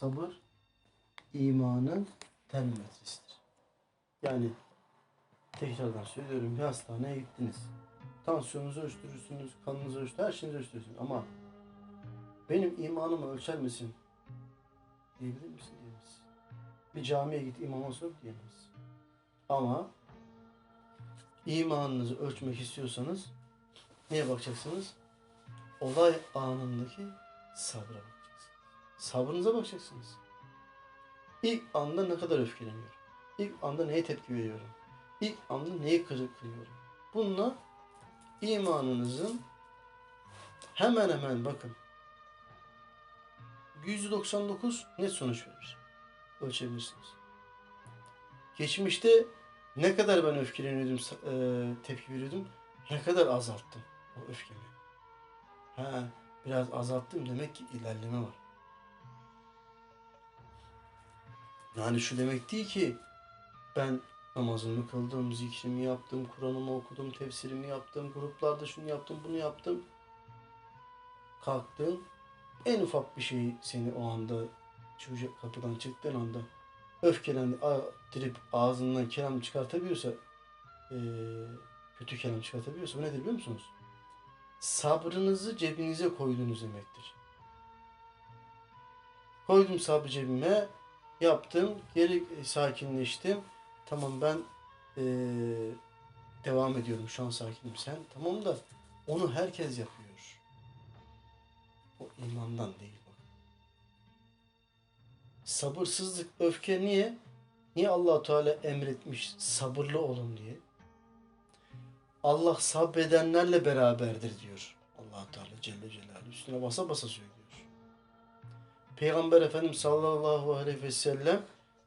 sabır imanın termometresidir. Yani tekrardan söylüyorum bir hastaneye gittiniz. Tansiyonunuzu ölçtürürsünüz, kanınızı ölçtürürsünüz, her şeyinizi ölçtürürsünüz. Ama benim imanımı ölçer misin? Diyebilir misin? Diyemez. Bir camiye git imama sor diyemez. Ama imanınızı ölçmek istiyorsanız neye bakacaksınız? Olay anındaki sabra bakacaksınız. Sabrınıza bakacaksınız. İlk anda ne kadar öfkeleniyorum? İlk anda neye tepki veriyorum? İlk anda neyi kırık kılıyorum? Bununla imanınızın hemen hemen bakın %99 net sonuç verir. Ölçebilirsiniz. Geçmişte ne kadar ben öfkeleniyordum, e, tepki veriyordum, ne kadar azalttım o öfkemi. Ha, biraz azalttım demek ki ilerleme var. Yani şu demek değil ki ben namazımı kıldım, zikrimi yaptım, Kur'an'ımı okudum, tefsirimi yaptım, gruplarda şunu yaptım, bunu yaptım. Kalktın, en ufak bir şey seni o anda çıkacak kapıdan çıktığın anda öfkelendi, dirip ağzından kelam çıkartabiliyorsa eee, kötü kelam çıkartabiliyorsa bu nedir biliyor musunuz? Sabrınızı cebinize koydunuz demektir. Koydum sabrı cebime, yaptım, geri e, sakinleştim. Tamam ben eee, devam ediyorum, şu an sakinim. Sen tamam da onu herkes yapıyor. O imandan değil bak. Sabırsızlık, öfke niye? Niye allah Teala emretmiş sabırlı olun diye? Allah sabredenlerle beraberdir diyor. allah Teala Celle Celaluhu. Üstüne basa basa söylüyor. Peygamber Efendimiz sallallahu aleyhi ve sellem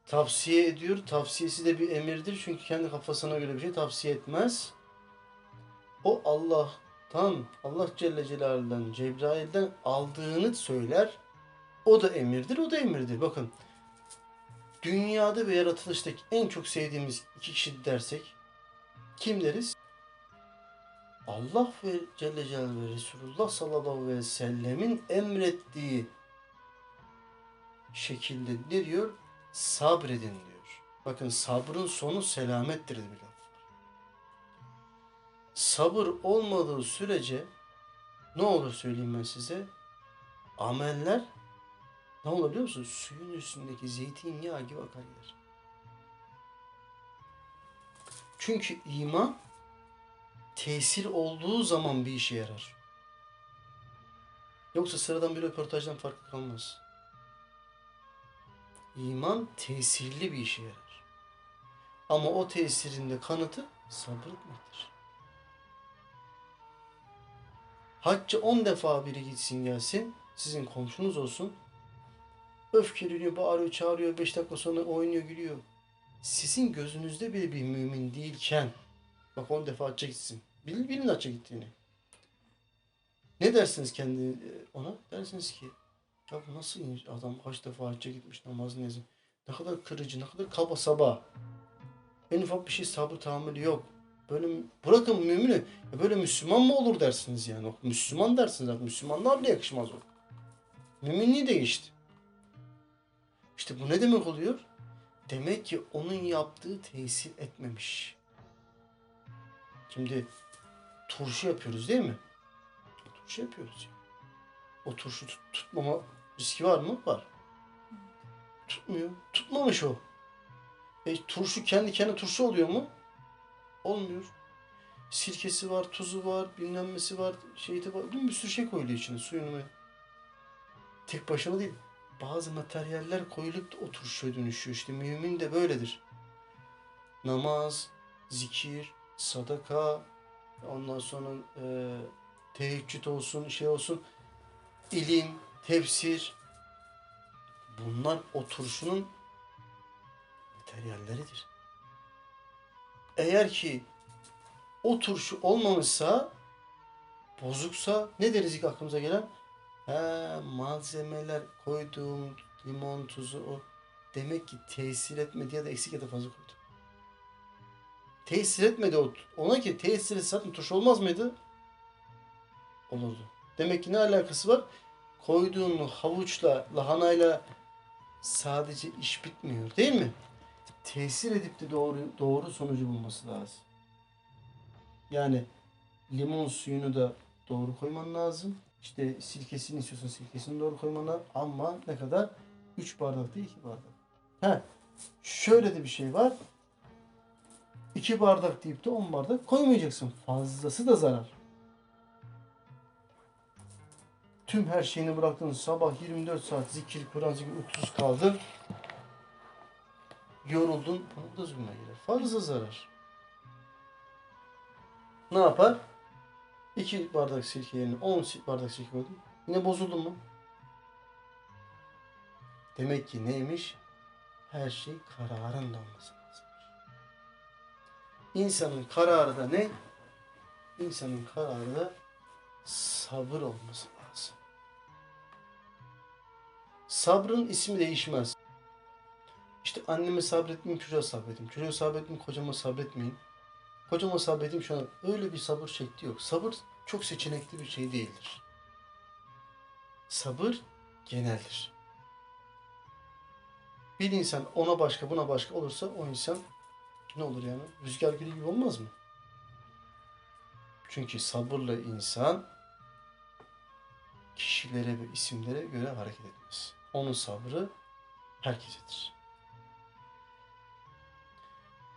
tavsiye ediyor. Tavsiyesi de bir emirdir. Çünkü kendi kafasına göre bir şey tavsiye etmez. O Allah'tan, Allah Celle Celaluhu'dan, Cebrail'den aldığını söyler. O da emirdir, o da emirdir. Bakın, dünyada ve yaratılıştaki en çok sevdiğimiz iki kişi dersek, kim deriz? Allah ve Celle Celaluhu ve Resulullah sallallahu aleyhi ve sellemin emrettiği şekilde ne diyor? Sabredin diyor. Bakın sabrın sonu selamettir diyor. Sabır olmadığı sürece ne olur söyleyeyim ben size? Ameller ne olur biliyor musunuz? Suyun üstündeki zeytinyağı gibi akar gider. Çünkü iman tesir olduğu zaman bir işe yarar. Yoksa sıradan bir röportajdan farkı kalmaz. İman tesirli bir işe yarar. Ama o tesirin de kanıtı sabretmektir. Hacca 10 defa biri gitsin gelsin, sizin komşunuz olsun. Öfkeleniyor, bağırıyor, çağırıyor, 5 dakika sonra oynuyor, gülüyor. Sizin gözünüzde bile bir mümin değilken, bak 10 defa hacca gitsin. Bilin, bilin hacca gittiğini. Ne dersiniz kendi ona? Dersiniz ki, ya nasıl inmiş adam kaç defa hacca gitmiş namaz neyse. Ne kadar kırıcı, ne kadar kaba saba. En ufak bir şey sabır tahammülü yok. Böyle bırakın mümini. Ya böyle Müslüman mı olur dersiniz yani. Müslüman dersiniz zaten. Müslümanlığa bile yakışmaz o. Müminliği de geçti. İşte bu ne demek oluyor? Demek ki onun yaptığı tesir etmemiş. Şimdi turşu yapıyoruz değil mi? Turşu yapıyoruz. Ya. O turşu tut- tutmama riski var mı? Var. Tutmuyor. Tutmamış o. E, turşu kendi kendine turşu oluyor mu? Olmuyor. Sirkesi var, tuzu var, bilmem nesi var, şeyi var. Bir sürü şey koyuluyor içine suyunu. Tek başına değil. Bazı materyaller koyulup da o turşuya dönüşüyor. İşte mümin de böyledir. Namaz, zikir, sadaka, ondan sonra e, teheccüd olsun, şey olsun, ilim, tefsir. Bunlar o turşunun materyalleridir. Eğer ki o olmamışsa, bozuksa ne deriz ilk aklımıza gelen? He, malzemeler koyduğum limon tuzu o demek ki tesir etmedi ya da eksik ya da fazla koydu. Tesir etmedi o. Ona ki tesir etse turşu olmaz mıydı? Olurdu. Demek ki ne alakası var? Koyduğun havuçla, lahanayla sadece iş bitmiyor değil mi? Tesir edip de doğru doğru sonucu bulması lazım. Yani limon suyunu da doğru koyman lazım. İşte sirkesini istiyorsan sirkesini doğru koyman lazım. Ama ne kadar? 3 bardak değil 2 bardak. He. Şöyle de bir şey var. 2 bardak deyip de 10 bardak koymayacaksın. Fazlası da zarar. Tüm her şeyini bıraktın. Sabah 24 saat zikir, Kur'an zikir, uykusuz kaldın. Yoruldun. Bunu da zulme girer. Fazla zarar. Ne yapar? 2 bardak sirke yerine 10 bardak sirke koydun. Yine bozuldu mu? Demek ki neymiş? Her şey kararında olması lazım. İnsanın kararı da ne? İnsanın kararı da sabır olması Sabrın ismi değişmez. İşte anneme sabretmeyeyim, çocuğa sabredeyim. Çocuğa sabretmeyeyim, kocama sabretmeyeyim. Kocama sabredeyim şu an öyle bir sabır şekli yok. Sabır çok seçenekli bir şey değildir. Sabır geneldir. Bir insan ona başka buna başka olursa o insan ne olur yani? Rüzgar gibi olmaz mı? Çünkü sabırlı insan kişilere ve isimlere göre hareket etmez. Onun sabrı herkesedir.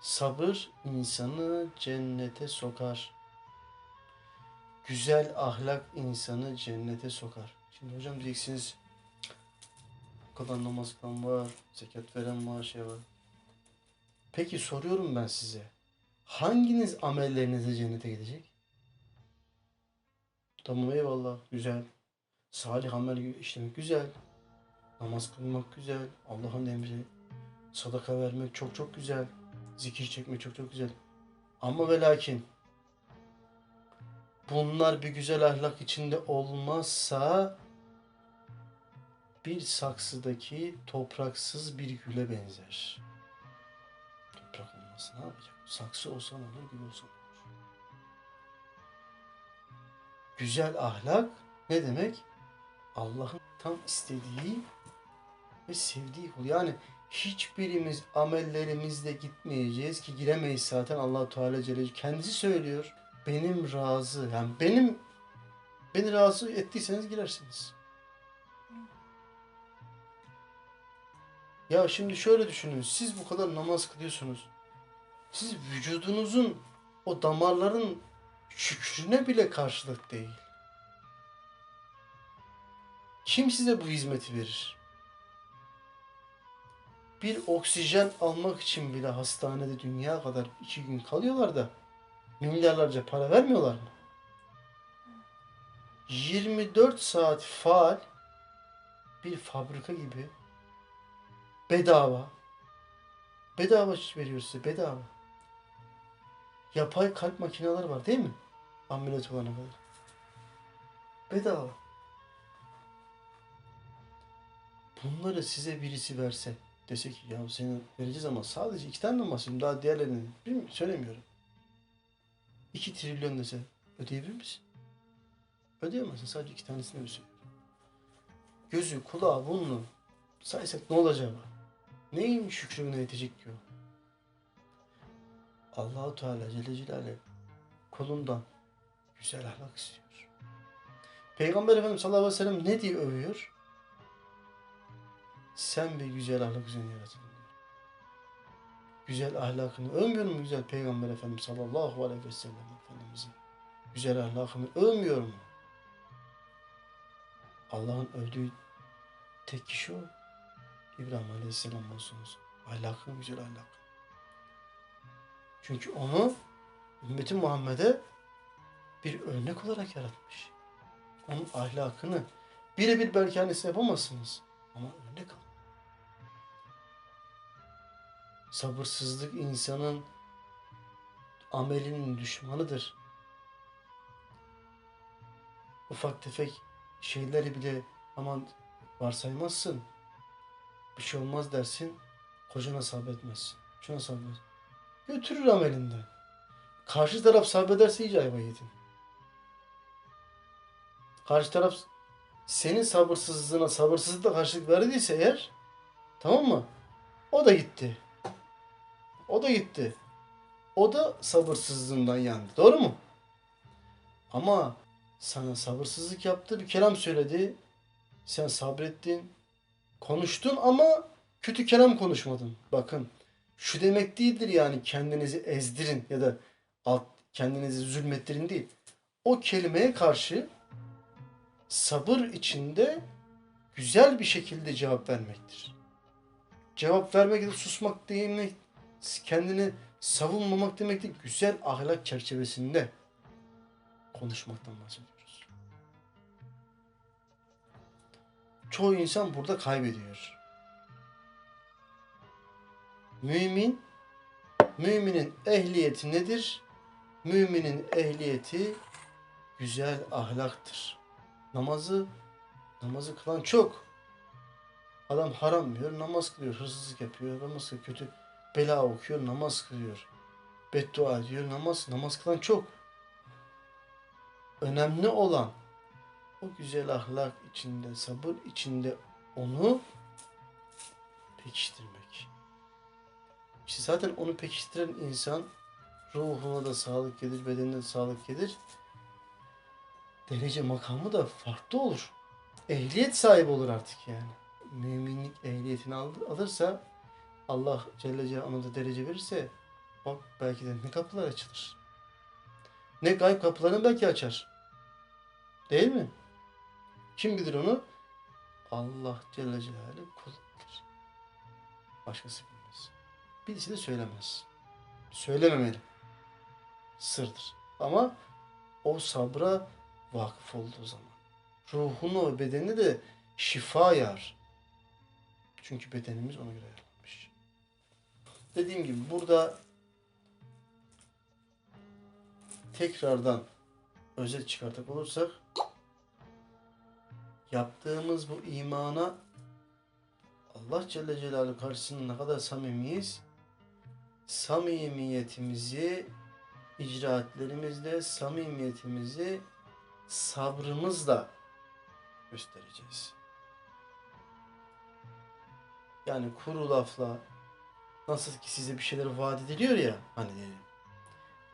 Sabır insanı cennete sokar. Güzel ahlak insanı cennete sokar. Şimdi hocam diyeceksiniz o kadar namaz kılan var, zekat veren var, şey var. Peki soruyorum ben size. Hanginiz amellerinizle cennete gidecek? Tamam eyvallah güzel. Salih amel işlemek güzel. Namaz kılmak güzel. Allah'ın emri. Sadaka vermek çok çok güzel. Zikir çekmek çok çok güzel. Ama ve lakin bunlar bir güzel ahlak içinde olmazsa bir saksıdaki topraksız bir güle benzer. Toprak olmasa ne yapacak? Saksı olsa ne olur, gül olsa ne olur? Güzel ahlak ne demek? Allah'ın tam istediği ve sevdiği kul. Yani hiçbirimiz amellerimizle gitmeyeceğiz ki giremeyiz zaten allah Teala Celle kendisi söylüyor. Benim razı yani benim beni razı ettiyseniz girersiniz. Ya şimdi şöyle düşünün. Siz bu kadar namaz kılıyorsunuz. Siz vücudunuzun o damarların şükrüne bile karşılık değil. Kim size bu hizmeti verir? Bir oksijen almak için bile hastanede dünya kadar iki gün kalıyorlar da milyarlarca para vermiyorlar mı? 24 saat faal bir fabrika gibi bedava bedava veriyor size bedava. Yapay kalp makineleri var değil mi? Ameliyat olana kadar. Bedava. Bunları size birisi verse dese ki ya seni vereceğiz ama sadece iki tane bahsedeyim daha diğerlerini bilmiyorum, söylemiyorum. 2 trilyon dese ödeyebilir misin? Ödeyemezsin sadece iki tanesini ödüyorsun. Gözü, kulağı, burnu saysak ne olacak? Neyin şükrüne yetecek ki o? Allahu Teala Celle Celaluhu kulundan güzel ahlak istiyor. Peygamber Efendimiz sallallahu aleyhi ve sellem ne diye övüyor? Sen bir güzel ahlak üzerine yaratıldın. Güzel ahlakını övmüyor mu güzel Peygamber Efendimiz sallallahu aleyhi ve sellem Efendimizin? Güzel ahlakını övmüyor mu? Allah'ın övdüğü tek kişi o. İbrahim Aleyhisselam olsunuz. Ahlakı güzel ahlak. Çünkü onu ümmeti Muhammed'e bir örnek olarak yaratmış. Onun ahlakını birebir belki annesi yapamazsınız. Ama örnek alın. Sabırsızlık insanın amelinin düşmanıdır. Ufak tefek şeyleri bile aman varsaymazsın. Bir şey olmaz dersin. Kocana sabretmezsin. Şuna sabret. Götürür amelinden. Karşı taraf sabrederse iyice ayva yedin. Karşı taraf senin sabırsızlığına sabırsızlıkla karşılık verdiyse eğer Tamam mı? O da gitti. O da gitti. O da sabırsızlığından yandı. Doğru mu? Ama sana sabırsızlık yaptı, bir kelam söyledi. Sen sabrettin. Konuştun ama kötü kelam konuşmadın. Bakın şu demek değildir yani kendinizi ezdirin ya da kendinizi zulmettirin değil. O kelimeye karşı sabır içinde güzel bir şekilde cevap vermektir. Cevap vermek da susmak demek, kendini savunmamak demek değil. Güzel ahlak çerçevesinde konuşmaktan bahsediyoruz. Çoğu insan burada kaybediyor. Mümin, müminin ehliyeti nedir? Müminin ehliyeti güzel ahlaktır. Namazı, namazı kılan çok. Adam haram diyor, namaz kılıyor, hırsızlık yapıyor, namaz kılıyor, kötü bela okuyor, namaz kılıyor. Beddua ediyor, namaz, namaz kılan çok. Önemli olan o güzel ahlak içinde, sabır içinde onu pekiştirmek. İşte zaten onu pekiştiren insan ruhuna da sağlık gelir, bedenine de sağlık gelir. Derece makamı da farklı olur. Ehliyet sahibi olur artık yani. Müminlik ehliyetini al- alırsa Allah Celle Celaluhu da derece verirse bak belki de ne kapılar açılır. Ne gayb kapılarını belki açar. Değil mi? Kim bilir onu? Allah Celle Celaluhu kul. Başkası bilmez. Birisi de söylemez. Söylememeli. Sırdır. Ama o sabra vakıf olduğu zaman. Ruhunu bedenini de şifa yar. Çünkü bedenimiz ona göre ayarlanmış. Dediğim gibi burada tekrardan özet çıkartacak olursak yaptığımız bu imana Allah Celle Celaluhu karşısında ne kadar samimiyiz samimiyetimizi icraatlerimizle samimiyetimizi sabrımızla göstereceğiz. Yani kuru lafla nasıl ki size bir şeyler vaat ediliyor ya hani.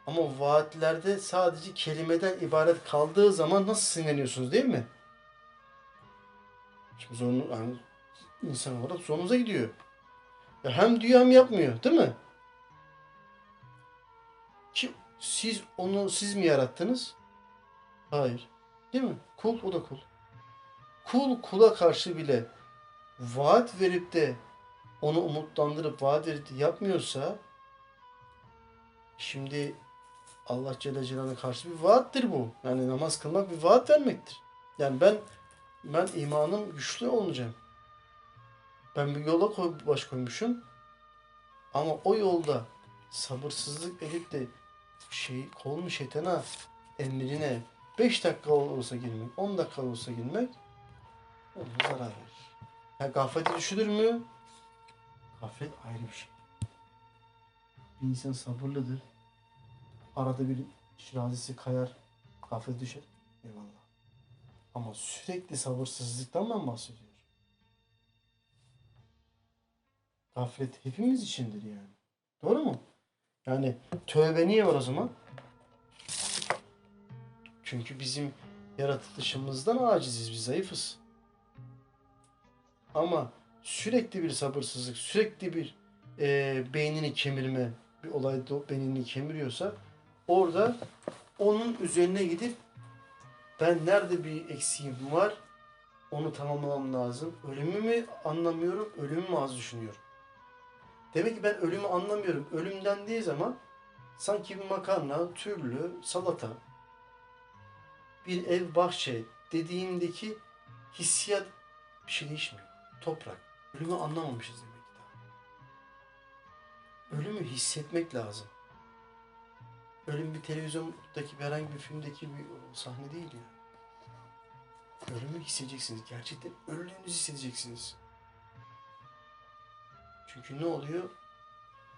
Ama vaatlerde sadece kelimeden ibaret kaldığı zaman nasıl sinirleniyorsunuz değil mi? Şimdi zorun, yani insan olarak zorunuza gidiyor. Ya hem diyor hem yapmıyor değil mi? Ki siz onu siz mi yarattınız? Hayır. Değil mi? Kul o da kul. Kul kula karşı bile vaat verip de onu umutlandırıp vaat de yapmıyorsa şimdi Allah Celle Celaluhu'na karşı bir vaattir bu. Yani namaz kılmak bir vaat vermektir. Yani ben ben imanım güçlü olacağım. Ben bir yola koy, baş koymuşum. Ama o yolda sabırsızlık edip de şey kolunu şeytana emrine 5 dakika olsa girmek, 10 dakika olsa girmek zarar verir. Ha, gaflete düşülür mü? Gaflet ayrı bir şey. Bir insan sabırlıdır. Arada bir şirazesi kayar, gaflete düşer. Eyvallah. Ama sürekli sabırsızlıktan ben bahsediyorum. Gaflet hepimiz içindir yani. Doğru mu? Yani tövbe niye var o zaman? Çünkü bizim yaratılışımızdan aciziz, biz zayıfız. Ama sürekli bir sabırsızlık, sürekli bir e, beynini kemirme, bir olayda beynini kemiriyorsa orada onun üzerine gidip ben nerede bir eksiğim var onu tamamlamam lazım. Ölümü mü anlamıyorum, ölümü mü az düşünüyorum. Demek ki ben ölümü anlamıyorum. Ölüm dendiği zaman sanki bir makarna, türlü, salata, bir ev, bahçe dediğindeki hissiyat bir şey değişmiyor. Toprak. Ölümü anlamamışız demek ki daha. Ölümü hissetmek lazım. Ölüm bir televizyondaki bir herhangi bir filmdeki bir sahne değil ya. Ölümü hissedeceksiniz. Gerçekten öldüğünüzü hissedeceksiniz. Çünkü ne oluyor?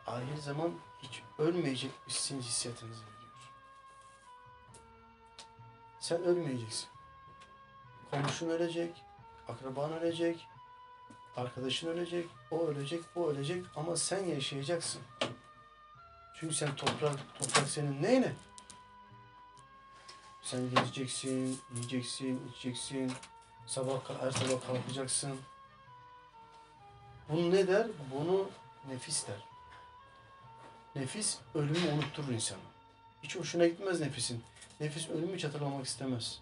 Ahir zaman hiç ölmeyecekmişsiniz hissiyatınızı veriyor. Sen ölmeyeceksin. Komşun ölecek, akraban ölecek, Arkadaşın ölecek, o ölecek, o ölecek ama sen yaşayacaksın. Çünkü sen toprak, toprak senin neyine? Sen gezeceksin, yiyeceksin, içeceksin. Sabah her sabah kalkacaksın. Bunu ne der? Bunu nefis der. Nefis ölümü unutturur insanı. Hiç hoşuna gitmez nefisin. Nefis ölümü hiç hatırlamak istemez.